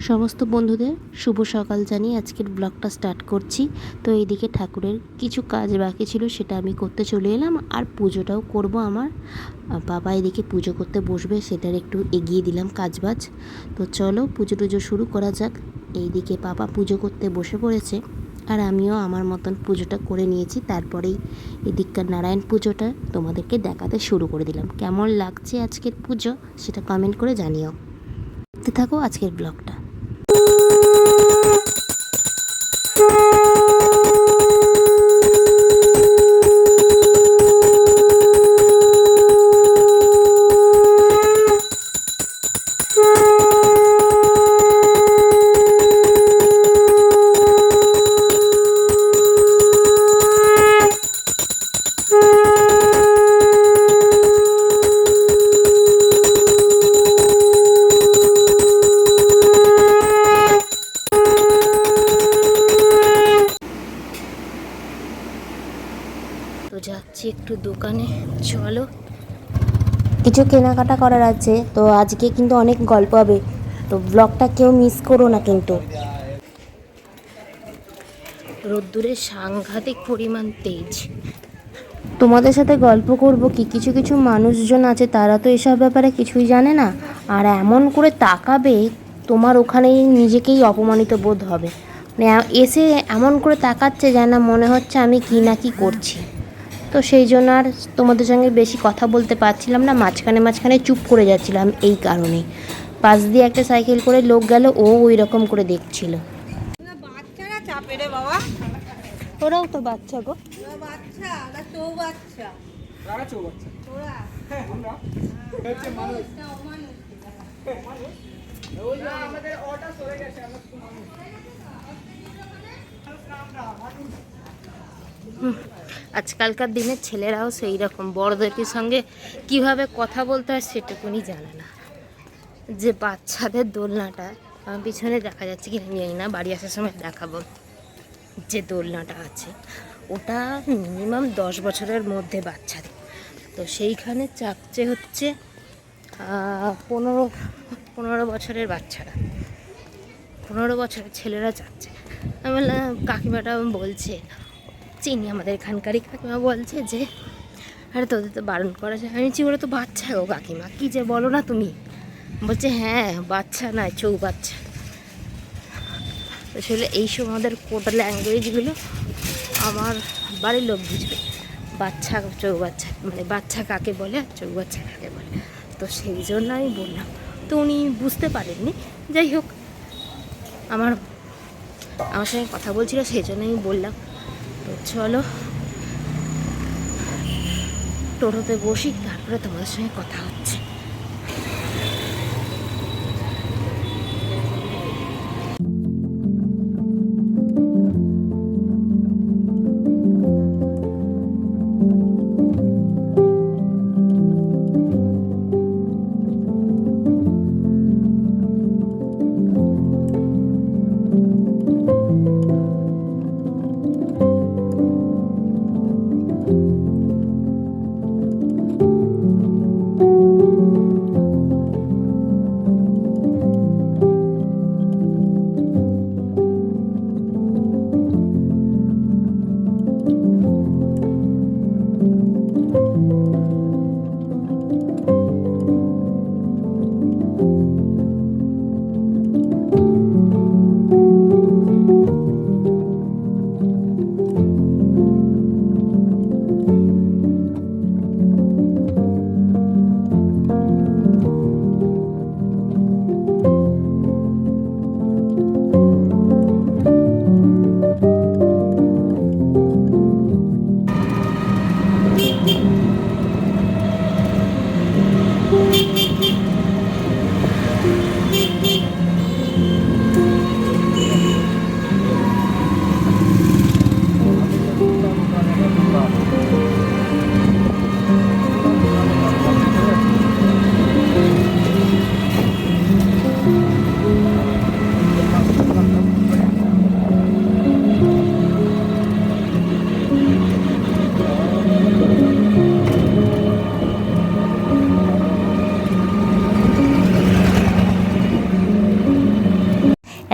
সমস্ত বন্ধুদের শুভ সকাল জানিয়ে আজকের ব্লগটা স্টার্ট করছি। তো এইদিকে ঠাকুরের কিছু কাজ বাকি ছিল, সেটা আমি করতে চলে এলাম আর পুজোটাও করব আমার। বাবা এদিকে পুজো করতে বসবে, সেটার একটু এগিয়ে দিলাম কাজবাজ। তো চলো পুজো টুজো শুরু করা যাক। এইদিকে বাবা পুজো করতে বসে পড়েছে আর আমিও আমার মতন পুজোটা করে নিয়েছি। তারপরেই এদিককার নারায়ণ পুজোটা তোমাদেরকে দেখাতে শুরু করে দিলাম। কেমন লাগছে আজকের পুজো সেটা কমেন্ট করে জানিও। থাকো আজকের ব্লগটা। একটু দোকানে চলো। কিছু কেনাকাটা করার আছে তো আজকে কিন্তু অনেক গল্প হবে। তো ব্লগটা কেউ মিস করো না কিন্তু। রোদ্দুরে সাংঘাতিক পরিমাণ তেজ। তোমাদের সাথে গল্প করব কি? কিছু কিছু মানুষজন আছে তারা তো এসব ব্যাপারে কিছুই জানে না। আর এমন করে তাকাবে তোমার ওখানেই নিজেকেই অপমানিত বোধ হবে। মানে এসে এমন করে তাকাচ্ছে যেন মনে হচ্ছে আমি কি না কি করছি। তো সেই জন্য আর তোমাদের সঙ্গে বেশি কথা বলতে পারছিলাম না মাঝখানে মাঝখানে চুপ করে যাচ্ছিলাম এই কারণে। পাশ দিয়ে একটা সাইকেল করে লোক গেল ও ওই রকম করে দেখছিল। না বাচ্চারা চাপে রে বাবা। ওরাও তো বাচ্চা গো। ওরা বাচ্চা ওরা চৌ বাচ্চা তোরা মানুষ না অমানুষ আজকালকার দিনের ছেলেরাও সেই রকম বড়দের সঙ্গে কীভাবে কথা বলতে হয় সেটুকুনি জানে না। যে বাচ্চাদের দোলনাটা আমার পিছনে দেখা যাচ্ছে কি আমি জানি না, বাড়ি আসার সময় দেখাবো। যে দোলনাটা আছে, ওটা মিনিমাম দশ বছরের মধ্যে বাচ্চাদের। তো সেইখানে চাপছে হচ্ছে পনেরো পনেরো বছরের বাচ্চারা। পনেরো বছরের ছেলেরা যাচ্ছে আমি বললাম, কাকিমাটা বলছে চিনি আমাদের এখানকারই কাকিমা বলছে যে, আরে তোদের তো বারণ করা যায়। আমি ওরা তো বাচ্চা গো কাকিমা। কী যে বলো না তুমি? বলছে হ্যাঁ বাচ্চা নয়, চৌ বাচ্চা। আসলে এইসব আমাদের কোটা ল্যাঙ্গুয়েজগুলো আমার বাড়ির লোক বুঝবে। বাচ্চা চৌ বাচ্চা মানে বাচ্চা কাকে বলে আর চৌ বাচ্চা কাকে বলে। তো সেই জন্য আমি বললাম, তো উনি বুঝতে পারেননি। যাই হোক, আমার আমার সঙ্গে কথা বলছিল, সেই জন্য আমি বললাম তো চলো। টোটোতে বসি তারপরে তোমাদের সঙ্গে কথা হচ্ছে।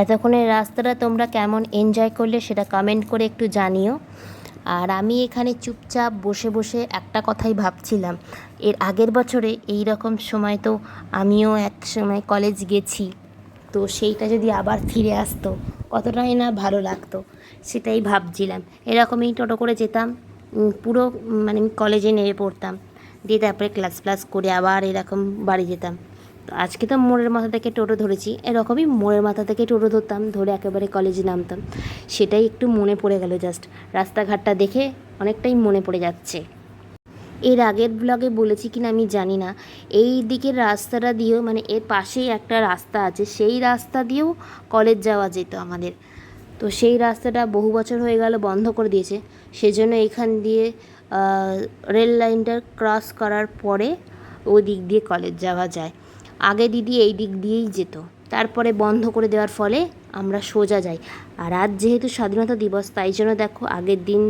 এতক্ষণের রাস্তাটা তোমরা কেমন এনজয় করলে সেটা কমেন্ট করে একটু জানিও। আর আমি এখানে চুপচাপ বসে বসে একটা কথাই ভাবছিলাম। এর আগের বছরে এই রকম সময় তো আমিও এক সময় কলেজ গেছি, তো সেইটা যদি আবার ফিরে আসতো, কতটাই না ভালো লাগতো, সেটাই ভাবছিলাম। এরকমই টোটো করে যেতাম পুরো মানে কলেজে নেমে পড়তাম। দিয়ে তারপরে ক্লাস ক্লাস করে আবার এরকম বাড়ি যেতাম। আজকে তো মোড়ের মাথা থেকে টোটো ধরেছি, এরকমই মোড়ের মাথা থেকে টোটো ধরতাম, ধরে একেবারে কলেজে নামতাম। সেটাই একটু মনে পড়ে গেল জাস্ট রাস্তাঘাটটা দেখে অনেকটাই মনে পড়ে যাচ্ছে। এর আগের ব্লগে বলেছি কিনা আমি জানি না, এই দিকের রাস্তাটা দিয়েও মানে এর পাশেই একটা রাস্তা আছে, সেই রাস্তা দিয়েও কলেজ যাওয়া যেত আমাদের। তো সেই রাস্তাটা বহু বছর হয়ে গেল বন্ধ করে দিয়েছে, সেজন্য এখান দিয়ে রেল লাইনটা ক্রস করার পরে ওই দিক দিয়ে কলেজ যাওয়া যায়। আগে দিদি এই দিক দিয়েই যেত। তারপরে বন্ধ করে দেওয়ার ফলে আমরা সোজা যাই। আর আজ যেহেতু স্বাধীনতা দিবস, তাই জন্য দেখো আগের দিন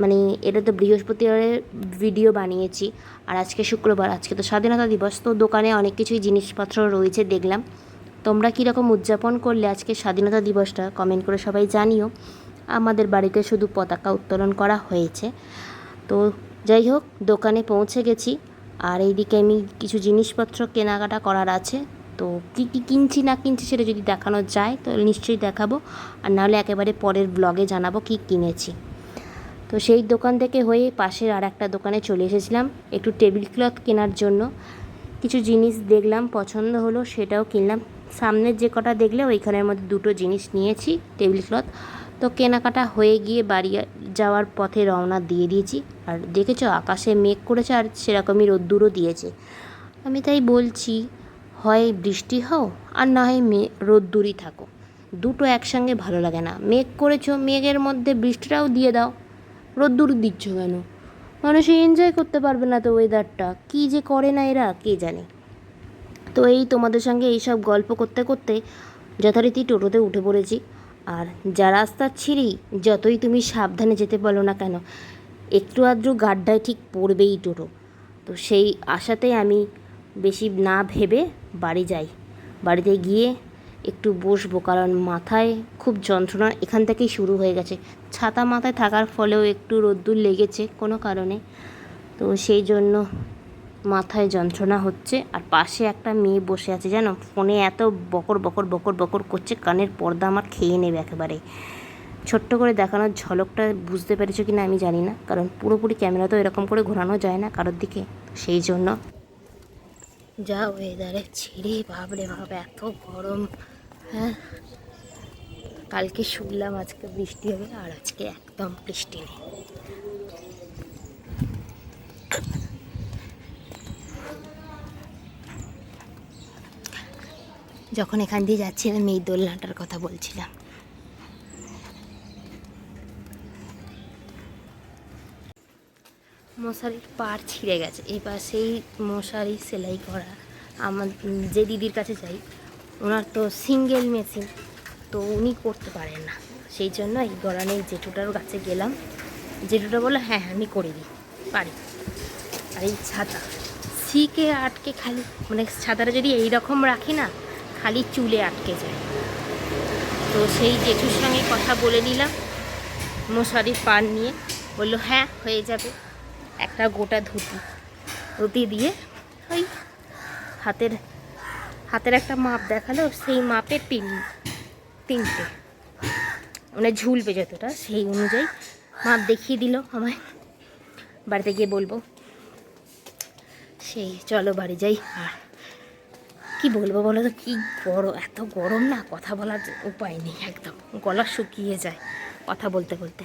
মানে এটা তো বৃহস্পতিবারের ভিডিও বানিয়েছি। আর আজকে শুক্রবার, আজকে তো স্বাধীনতা দিবস, তো দোকানে অনেক কিছুই জিনিসপত্র রয়েছে দেখলাম। তোমরা কীরকম উদযাপন করলে আজকে স্বাধীনতা দিবসটা কমেন্ট করে সবাই জানিও। আমাদের বাড়িতে শুধু পতাকা উত্তোলন করা হয়েছে। তো যাই হোক, দোকানে পৌঁছে গেছি। আর এইদিকে আমি কিছু জিনিসপত্র কেনাকাটা করার আছে। তো কী কী কিনছি না কিনছি সেটা যদি দেখানো যায়, তো নিশ্চয়ই দেখাবো। আর নাহলে একেবারে পরের ব্লগে জানাব কী কিনেছি। তো সেই দোকান থেকে হয়ে পাশের আর একটা দোকানে চলে এসেছিলাম। একটু টেবিল ক্লথ কেনার জন্য। কিছু জিনিস দেখলাম, পছন্দ হলো, সেটাও কিনলাম। সামনের যে কটা দেখলে ওইখানের মধ্যে দুটো জিনিস নিয়েছি টেবিল ক্লথ তো কেনাকাটা হয়ে গিয়ে বাড়ি যাওয়ার পথে রওনা দিয়ে দিয়েছি। আর দেখেছ, আকাশে মেঘ করেছে আর সেরকমই রোদ্দুরও দিয়েছে। আমি তাই বলছি, হয় বৃষ্টি হও আর না হয় মে, রোদ্দুরই থাকো। দুটো একসঙ্গে ভালো লাগে না। মেঘ করেছ, মেঘের মধ্যে বৃষ্টিটাও দিয়ে দাও। রোদ্দুর দিচ্ছ কেন? মানুষ এনজয় করতে পারবে না তো ওয়েদারটা কী যে করে না এরা, কে জানে? তো এই তোমাদের সঙ্গে এইসব গল্প করতে করতে যথারীতি টোটোতে উঠে পড়েছি। আর যা রাস্তার ছিঁড়ি, যতই তুমি সাবধানে যেতে বলো না কেন, একটু আধটু গাড্ডায় ঠিক পড়বেই টোটো। তো সেই আশাতেই আমি বেশি না ভেবে বাড়ি যাই। বাড়িতে গিয়ে একটু বসবো, কারণ মাথায় খুব যন্ত্রণা এখান থেকেই শুরু হয়ে গেছে। ছাতা মাথায় থাকার ফলেও একটু রোদ্দুর লেগেছে কোনো কারণে। তো সেই জন্য মাথায় যন্ত্রণা হচ্ছে আর পাশে একটা মেয়ে বসে আছে, জানো? ফোনে এত বকর বকর বকর বকর করছে, কানের পর্দা আমার খেয়ে নেবে একেবারে। ছোট্ট করে দেখানোর ঝলকটা বুঝতে পেরেছ কি না আমি জানি না, কারণ পুরোপুরি ক্যামেরা তো এরকম করে ঘোরানো যায় না কারোর দিকে। সেই জন্য যা ওয়েদারে ছিঁড়ে ভাবরে ভাব এত গরম। হ্যাঁ কালকে শুনলাম আজকে বৃষ্টি হবে আর আজকে একদম বৃষ্টি নেই। যখন এখান দিয়ে যাচ্ছিলাম এই দোলনাটার কথা বলছিলাম। মশারির পার ছিঁড়ে গেছে। এবার সেই মশারি সেলাই করা। আমার, যে দিদির কাছে যাই, ওনার তো সিঙ্গেল মেশিন তো উনি করতে পারেন না। সেই জন্য এই গড়ানের জেঠুটার কাছে গেলাম। জেঠুটা বলল হ্যাঁ হ্যাঁ আমি করে দিই। পারি। আর এই ছাতা শিকে আটকে খালি। মানে ছাতাটা যদি এই রকম রাখি না খালি চুলে আটকে যায়। তো সেই জেঠুর সঙ্গে কথা বলে নিলাম। মশারির পান নিয়ে বলল হ্যাঁ হয়ে যাবে। একটা গোটা ধুতি। ধুতি দিয়ে ওই হাতের হাতের একটা মাপ দেখাল, সেই মাপে তিন তিনটে। মানে ঝুলবে যতটা সেই অনুযায়ী মাপ দেখিয়ে দিল আমায়। বাড়িতে গিয়ে বলব, সেই, চলো বাড়ি যাই, আর কি বলব বলো তো? কি গরম, এত গরম না? কথা বলার উপায় নেই, একদম। গলা শুকিয়ে যায় কথা বলতে বলতে।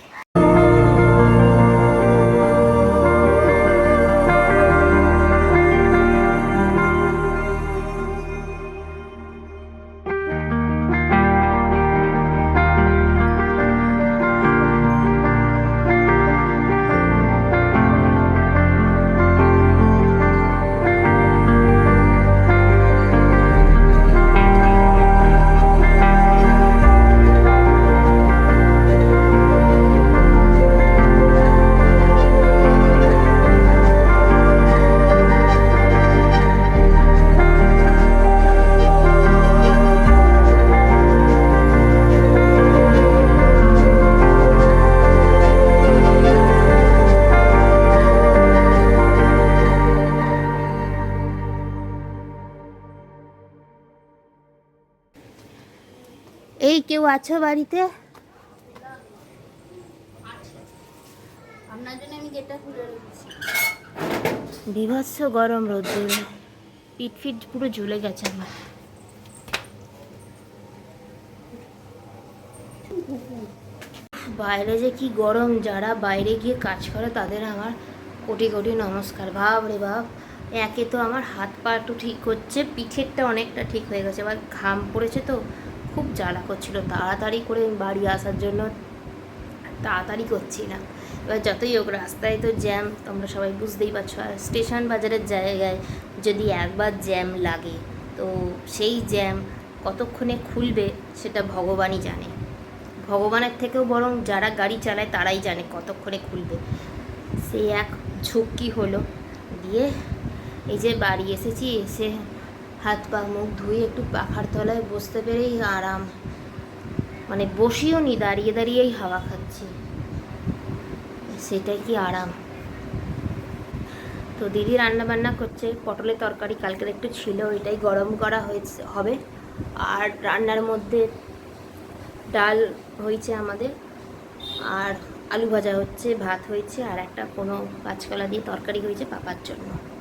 আছো বাড়িতে? আপনার জন্য আমি গেটটা খুলে রেখেছি। বিভৎস গরম রোদ্দুর। পিঠ ফিট পুরো ঝুলে গেছে আমার। বাইরে যে কি গরম যারা বাইরে গিয়ে কাজ করে তাদের আমার কোটি কোটি নমস্কার। ভাব রে বাপ একে তো আমার হাত পা একটু ঠিক হচ্ছে পিঠেরটা অনেকটা ঠিক হয়ে গেছে। এবার ঘাম পড়েছে তো খুব জ্বালা করছিল, তাড়াতাড়ি করে বাড়ি আসার জন্য তাড়াতাড়ি করছি না। এবার যতই হোক, রাস্তায় তো জ্যাম, তোমরা সবাই বুঝতেই পারছ। আর স্টেশন বাজারের জায়গায় যদি একবার জ্যাম লাগে, তো সেই জ্যাম কতক্ষণে খুলবে সেটা ভগবানই জানে। ভগবানের থেকেও বরং যারা গাড়ি চালায় তারাই জানে কতক্ষণে খুলবে। সেই এক ঝক্কি হলো। দিয়ে এই যে বাড়ি এসেছি, এসে হাত পা মুখ ধুয়ে একটু পাখার তলায় বসতে পেরেই আরাম। মানে বসিও নি, দাঁড়িয়ে দাঁড়িয়েই হাওয়া খাচ্ছি। সেটাই কি আরাম? তো দিদি রান্না বান্না করছে, পটলের তরকারি কালকের একটু ছিল, ওইটাই গরম করা হয়েছে, হবে। আর রান্নার মধ্যে ডাল হয়েছে আমাদের, আর আলু ভাজা হচ্ছে, ভাত হয়েছে, আর একটা কোনো কাঁচকলা দিয়ে তরকারি হয়েছে পাপার জন্য।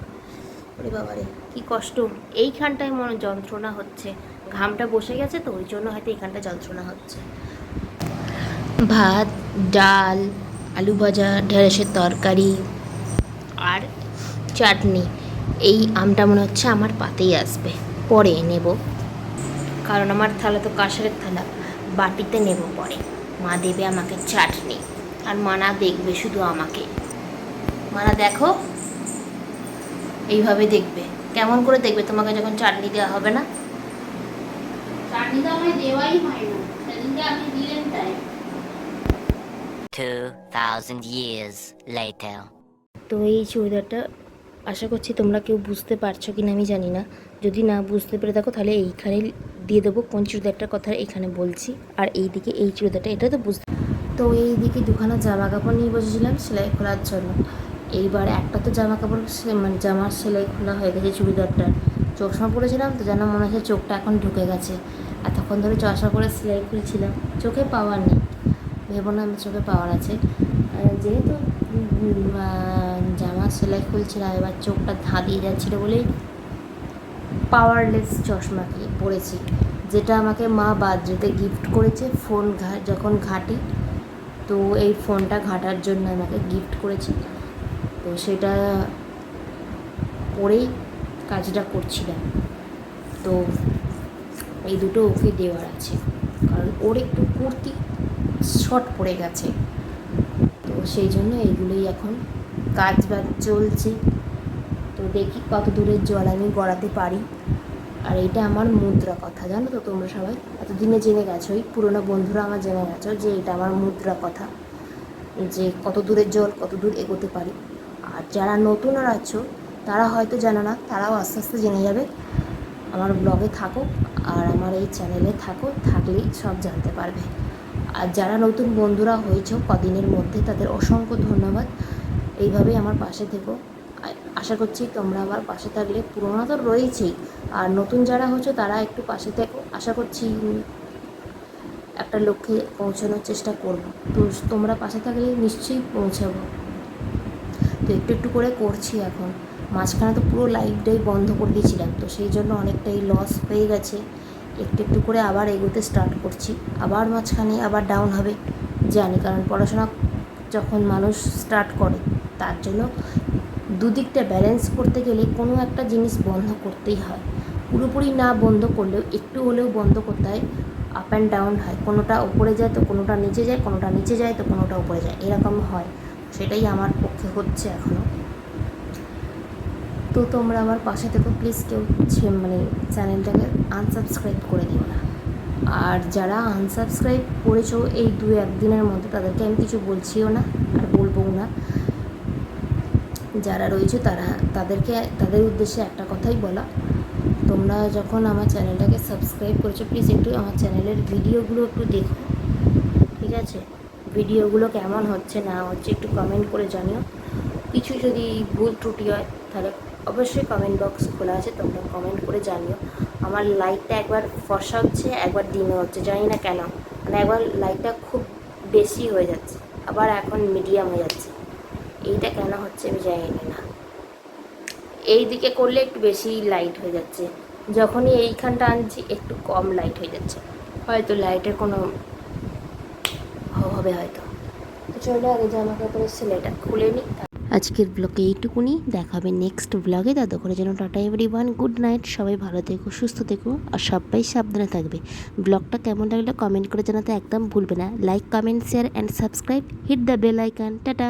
ওরে বাবারে, কি কষ্ট। এইখানটায় মনে যন্ত্রণা হচ্ছে। ঘামটা বসে গেছে তো, ওই জন্য হয়তো এইখানটা যন্ত্রণা হচ্ছে। ভাত, ডাল, আলু ভাজা, ঢেঁড়সের তরকারি আর চাটনি। এই আমটা মনে হচ্ছে আমার পাতেই আসবে। পরে নেব। কারণ আমার থালা তো কাঁসারের থালা। বাটিতে নেব পরে। মা দেবে আমাকে চাটনি। আর মানা দেখবে শুধু আমাকে। মানা দেখো এইভাবে দেখবে। কেমন করে দেখবে? তোমাকে যখন চাটনি দেওয়া হবে না? চাটনি তো আমার দেওয়াই হয় না। সেদিনকে আপনি দিলেন তাই। 2,000 years later. তো এই চুড়িদারটা আশা করছি তোমরা কেউ বুঝতে পারছ কি না আমি জানি না। যদি না বুঝতে পেরে থাকো তাহলে এইখানে দিয়ে দেবো কোন চুড়িদারটার কথা এখানে বলছি। আর এই দিকে এই চুড়িদারটা এটা তো বুঝতে তো এই দিকে দুখানা জামা কাপড় নিয়ে বসেছিলাম সেলাই খোলার জন্য। এইবার একটা তো জামা কাপড় মানে জামার সেলাই খোলা হয়ে গেছে চুড়িদারটার। চশমা পরেছিলাম তো যেন মনে হচ্ছে চোখটা এখন ঢুকে গেছে। এতক্ষণ ধরে চশমা পরে সেলাই খুলছিলাম চোখে পাওয়ার নেই। ভেবো না আমার চোখে পাওয়ার আছে। যেহেতু জামা সেলাই খুলছিলাম এবার চোখটা ধাঁধিয়ে যাচ্ছিল বলেই পাওয়ারলেস চশমা পরেছি। যেটা আমাকে মা বার্থডেতে গিফট করেছে ফোন যখন ঘাটি, তো এই ফোনটা ঘাটার জন্য আমাকে গিফট করেছে তো সেটা পরেই কাজটা করছিলাম। তো এই দুটো ওকে দেওয়ার আছে। কারণ ওর একটু কুর্তি শর্ট পড়ে গেছে। তো সেই জন্য এইগুলোই এখন কাজ বাজ চলছে। তো দেখি কত দূরের জল আমি গড়াতে পারি। আর এটা আমার মুদ্রা কথা, জানো তো তোমরা সবাই? এতদিনে জেনে গেছো ওই পুরোনো বন্ধুরা আমার জেনে গেছো যে এটা আমার মুদ্রা কথা। যে কত দূরের জল, কত দূর এগোতে পারি। আর যারা নতুন আর আছো, তারা হয়তো জানো না, তারাও আস্তে আস্তে জেনে যাবে। আমার ব্লগে থাকো আর আমার এই চ্যানেলে থাকো, থাকলেই সব জানতে পারবে। আর যারা নতুন বন্ধুরা হয়েছো, কদিনের মধ্যে তাদের অসংখ্য ধন্যবাদ। এইভাবেই আমার পাশে থেকো। আশা করছি তোমরা আমার পাশে থাকলে, পুরোনো তো রয়েছেই। আর নতুন যারা হচ্ছে তারা একটু পাশে থেকো। আশা করছি একটা লক্ষ্যে পৌঁছানোর চেষ্টা করব। তো তোমরা পাশে থাকলে নিশ্চয়ই পৌঁছাবো। একটু একটু করে করছি এখন। মাঝখানে তো পুরো লাইফটাই বন্ধ করে দিয়েছিলাম, তো সেই জন্য অনেকটাই লস হয়ে গেছে। একটু একটু করে আবার এগোতে স্টার্ট করছি। আবার মাঝখানে আবার ডাউন হবে, জানি। কারণ পড়াশোনা যখন মানুষ স্টার্ট করে, তার জন্য দুদিকটা ব্যালেন্স করতে গেলে কোনো একটা জিনিস বন্ধ করতেই হয়। পুরোপুরি না বন্ধ করলেও, একটু হলেও বন্ধ করতে হয় আপ অ্যান্ড ডাউন হয়। কোনোটা উপরে যায় তো কোনোটা নিচে যায়, কোনোটা নিচে যায় তো কোনোটা উপরে যায়। এরকম হয়। সেটাই আমার পক্ষে হচ্ছে এখনও তো তোমরা আমার পাশে থেকো প্লিজ কেউ মানে চ্যানেলটাকে আনসাবস্ক্রাইব করে দিও না। আর যারা আনসাবস্ক্রাইব করেছ এই দু একদিনের মধ্যে, তাদেরকে আমি কিছু বলছিও না আর বলবও না। যারা রয়েছে তারা তাদেরকে তাদের উদ্দেশ্যে একটা কথাই বলা। তোমরা যখন আমার চ্যানেলটাকে সাবস্ক্রাইব করেছ প্লিজ একটু আমার চ্যানেলের ভিডিওগুলো একটু দেখো। ঠিক আছে? ভিডিওগুলো কেমন হচ্ছে না হচ্ছে একটু কমেন্ট করে জানিও। কিছু যদি ভুল ত্রুটি হয়, তাহলে অবশ্যই কমেন্ট বক্স খোলা আছে, তোমরা কমেন্ট করে জানিও। আমার লাইটটা একবার ফসা হচ্ছে, একবার দিনে হচ্ছে, জানি না কেন। মানে একবার লাইটটা খুব বেশি হয়ে যাচ্ছে, আবার এখন মিডিয়াম হয়ে যাচ্ছে। এইটা কেন হচ্ছে আমি জানি না এই দিকে করলে একটু বেশি লাইট হয়ে যাচ্ছে। যখনই এইখানটা আনছি, একটু কম লাইট হয়ে যাচ্ছে। হয়তো লাইটের কোনো হবে হয়তো। চলে আগে জামা কাপড়ের সেলাইটা খুলে নিই আজকের ব্লগে এইটুকুনি। দেখা হবে নেক্সট ব্লগে দাদা করে যেন tata everyone good night সবাই ভালো থেকো, সুস্থ থেকো আর সবাই সাবধানে থাকবে। ব্লগটা কেমন লাগলে কমেন্ট করে জানাতে একদম ভুলবে না। Like comment share and subscribe hit the bell icon tata.